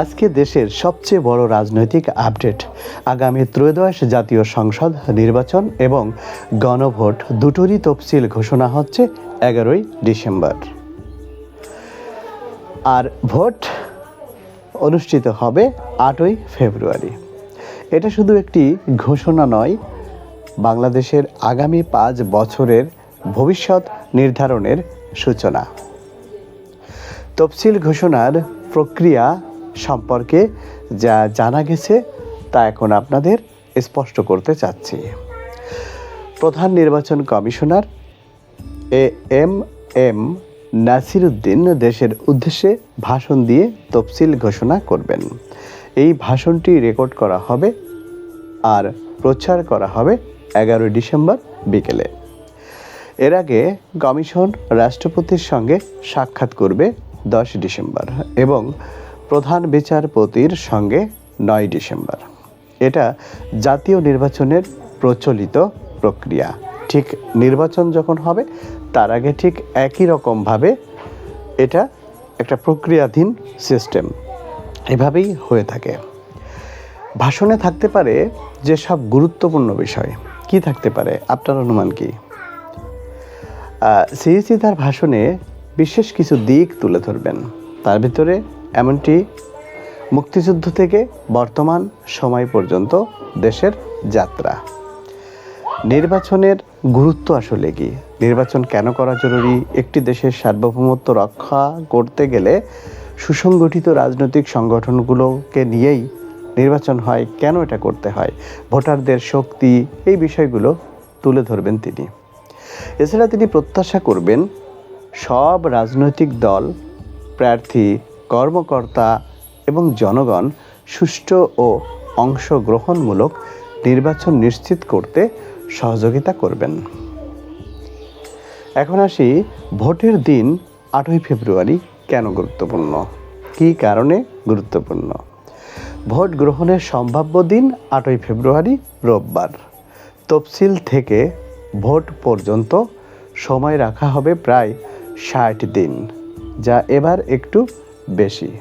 আজকে দেশের সবচেয়ে বড় রাজনৈতিক আপডেট। আগামী ত্রয়োদশ জাতীয় সংসদ নির্বাচন এবং গণভোট দুটোরই তফসিল ঘোষণা হচ্ছে এগারোই ডিসেম্বর। আর ভোট অনুষ্ঠিত হবে আটই ফেব্রুয়ারি। এটা শুধু একটি ঘোষণা নয়, বাংলাদেশের আগামী পাঁচ বছরের ভবিষ্যৎ নির্ধারণের সূচনা। তফসিল ঘোষণার প্রক্রিয়া সম্পর্কে যা জানা গেছে তা এখন আপনাদের স্পষ্ট করতে চাচ্ছি। প্রধান নির্বাচন commissioner A M M Nasiruddin দেশের উদ্দেশ্যে ভাষণ দিয়ে তফসিল ঘোষণা করবেন। এই ভাষণটি রেকর্ড করা হবে আর প্রচার করা হবে এগারোই ডিসেম্বর বিকেলে। এর আগে কমিশন রাষ্ট্রপতির সঙ্গে সাক্ষাৎ করবে দশ ডিসেম্বর এবং প্রধান বিচারপতির সঙ্গে নয় ডিসেম্বর। এটা জাতীয় নির্বাচনের প্রচলিত প্রক্রিয়া। ঠিক নির্বাচন যখন হবে, তার আগে ঠিক একই রকমভাবে এটা একটা প্রক্রিয়াধীন সিস্টেম এভাবেই হয়ে থাকে। ভাষণে থাকতে পারে যে সব গুরুত্বপূর্ণ বিষয়। কি থাকতে পারে? আপনার অনুমান কি? সিইসি তার ভাষণে বিশেষ কিছু দিক তুলে ধরবেন। তার ভিতরে এমনটি মুক্তিযুদ্ধ থেকে বর্তমান সময় পর্যন্ত দেশের যাত্রা। নির্বাচনের গুরুত্ব আসলে কি? নির্বাচন কেন করা জরুরি? একটি দেশের সার্বভৌমত্ব রক্ষা করতে গেলে সুসংগঠিত রাজনৈতিক সংগঠনগুলোকে নিয়েই নির্বাচন হয়, কেন এটা করতে হয়? ভোটারদের শক্তি, এই বিষয়গুলো তুলে ধরবেন তিনি। এছাড়া তিনি প্রত্যাশা করবেন, সব রাজনৈতিক দল প্রার্থী কর্মকর্তা এবং জনগণ সুষ্ঠু ও অংশগ্রহণমূলক নির্বাচন নিশ্চিত করতে সহযোগিতা করবেন। এখন আসি, ভোটের দিন আটই ফেব্রুয়ারি কেন গুরুত্বপূর্ণ? কী কারণে গুরুত্বপূর্ণ? ভোট গ্রহণের সম্ভাব্য দিন আটই ফেব্রুয়ারি, রোববার। তফসিল থেকে ভোট পর্যন্ত সময় রাখা হবে প্রায় ষাট দিন, যা এবার একটু বেশি।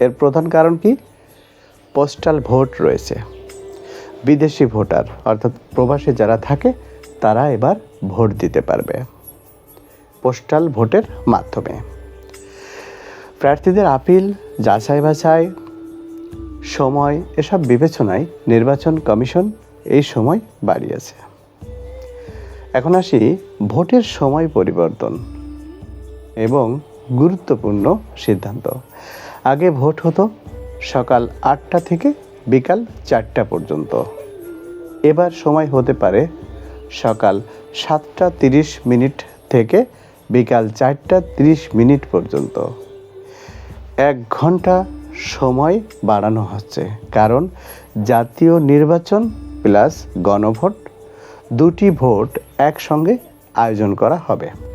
এর প্রধান কারণ কি? পোস্টাল ভোট রয়েছে। বিদেশি ভোটার, অর্থাৎ প্রবাসে যারা থাকে, তারা এবার ভোট দিতে পারবে। পোস্টাল ভোটের মাধ্যমে। প্রার্থীদের আপিল, যাচাই বাছাই, সময়, এসব বিবেচনায় নির্বাচন কমিশন এই সময় বাড়িয়েছে। এখন আসি ভোটের সময় পরিবর্তন এবং গুরুত্বপূর্ণ সিদ্ধান্ত। আগে ভোট হতো সকাল আটটা থেকে বিকাল চারটা পর্যন্ত। এবার সময় হতে পারে সকাল সাতটা তিরিশ মিনিট থেকে বিকাল চারটা তিরিশ মিনিট পর্যন্ত। এক ঘণ্টা সময় বাড়ানো হচ্ছে, কারণ জাতীয় নির্বাচন প্লাস গণভোট, দুটি ভোট একসঙ্গে আয়োজন করা হবে।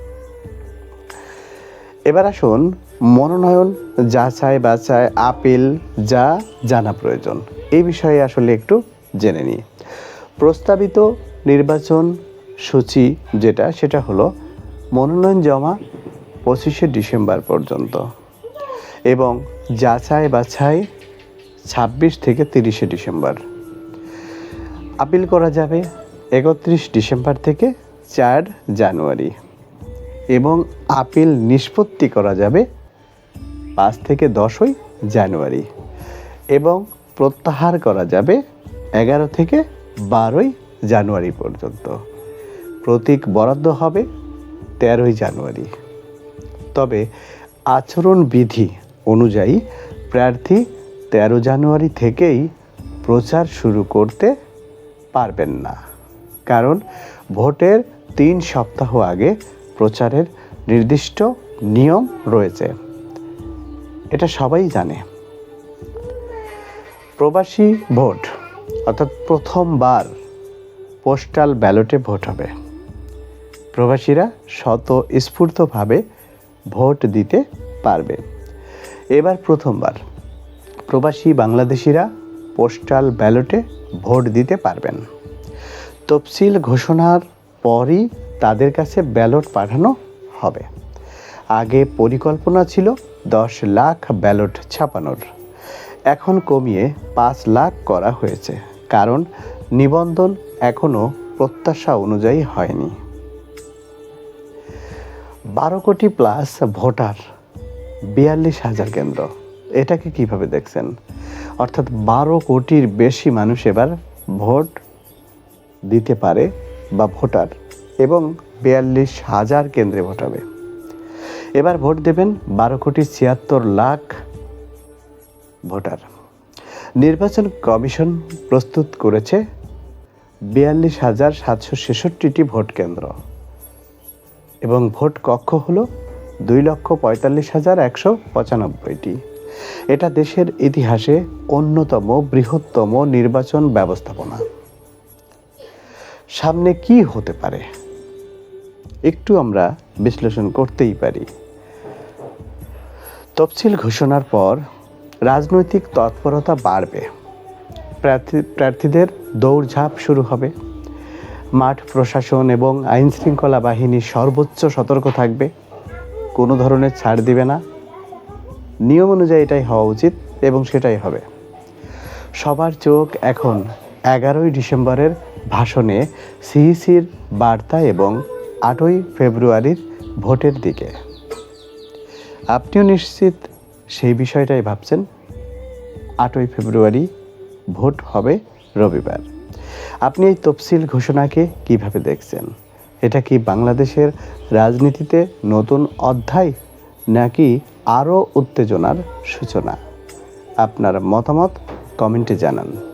এবার আসুন মনোনয়ন, যাচাই বাছাই, আপিল, যা জানা প্রয়োজন। এই বিষয়ে আসলে একটু জেনে নিই। প্রস্তাবিত নির্বাচন সূচি যেটা, সেটা হলো মনোনয়ন জমা পঁচিশে ডিসেম্বর পর্যন্ত এবং যাচাই বাছাই ছাব্বিশ থেকে তিরিশে ডিসেম্বর। আপিল করা যাবে একত্রিশ ডিসেম্বর থেকে চার জানুয়ারি। এবং আপিল নিষ্পত্তি করা যাবে পাঁচ থেকে দশই জানুয়ারি এবং প্রত্যাহার করা যাবে এগারো থেকে বারোই জানুয়ারি পর্যন্ত। প্রতীক বরাদ্দ হবে তেরোই জানুয়ারি। তবে আচরণ বিধি অনুযায়ী প্রার্থী তেরো জানুয়ারি থেকেই প্রচার শুরু করতে পারবেন না। কারণ ভোটের তিন সপ্তাহ আগে প্রচারের নির্দিষ্ট নিয়ম রয়েছে। এটা সবাই জানে। প্রবাসী ভোট, অর্থাৎ প্রথমবার পোস্টাল ব্যালটে ভোট হবে। প্রবাসীরা শত স্ফূর্তভাবে ভোট দিতে পারবে। এবার প্রথমবার। প্রবাসী বাংলাদেশিরা পোস্টাল ব্যালটে ভোট দিতে পারবেন। তফসিল ঘোষণার পরই তাদের কাছে ব্যালট পাঠানো হবে। আগে পরিকল্পনা ছিল দশ লাখ ব্যালট ছাপানোর। এখন কমিয়ে পাঁচ লাখ করা হয়েছে, কারণ নিবন্ধন এখনও প্রত্যাশা অনুযায়ী হয়নি। বারো কোটি প্লাস ভোটার, বিয়াল্লিশ হাজার কেন্দ্র। এটাকে কীভাবে দেখছেন? অর্থাৎ বারো কোটির বেশি মানুষ এবার ভোট দিতে পারে বা ভোটার এবং বিয়াল্লিশ হাজার কেন্দ্রে ভোট হবে এবার ভোট দেবেন বারো কোটি ছিয়াত্তর লাখ ভোটার। নির্বাচন কমিশন প্রস্তুত করেছে বিয়াল্লিশ হাজার সাতশো ছেষট্টিটি ভোট কেন্দ্র এবং ভোট কক্ষ হল দুই লক্ষ পঁয়তাল্লিশ হাজার একশো পঁচানব্বইটি। এটা দেশের ইতিহাসে অন্যতম বৃহত্তম নির্বাচন ব্যবস্থাপনা। সামনে কি হতে পারে? একটু আমরা বিশ্লেষণ করতেই পারি। তফসিল ঘোষণার পর রাজনৈতিক তৎপরতা বাড়বে। প্রার্থী, প্রার্থীদের দৌড়ঝাঁপ শুরু হবে। মাঠ প্রশাসন এবং আইন শৃঙ্খলা বাহিনী সর্বোচ্চ সতর্ক থাকবে। কোনো ধরনের ছাড় দিবে না। নিয়ম অনুযায়ী এটাই হওয়া উচিত এবং সেটাই হবে। সবার চোখ এখন এগারোই ডিসেম্বরের ভাষণে সিইসির বার্তা এবং আটই ফেব্রুয়ারির ভোটের দিকে। আপনিও নিশ্চিত সেই বিষয়টাই ভাবছেন? আটই ফেব্রুয়ারি ভোট হবে রবিবার। আপনি এই তফসিল ঘোষণাকে কীভাবে দেখছেন? এটা কি বাংলাদেশের রাজনীতিতে নতুন অধ্যায়, নাকি আরও উত্তেজনার সূচনা? আপনার মতামত কমেন্টে জানান।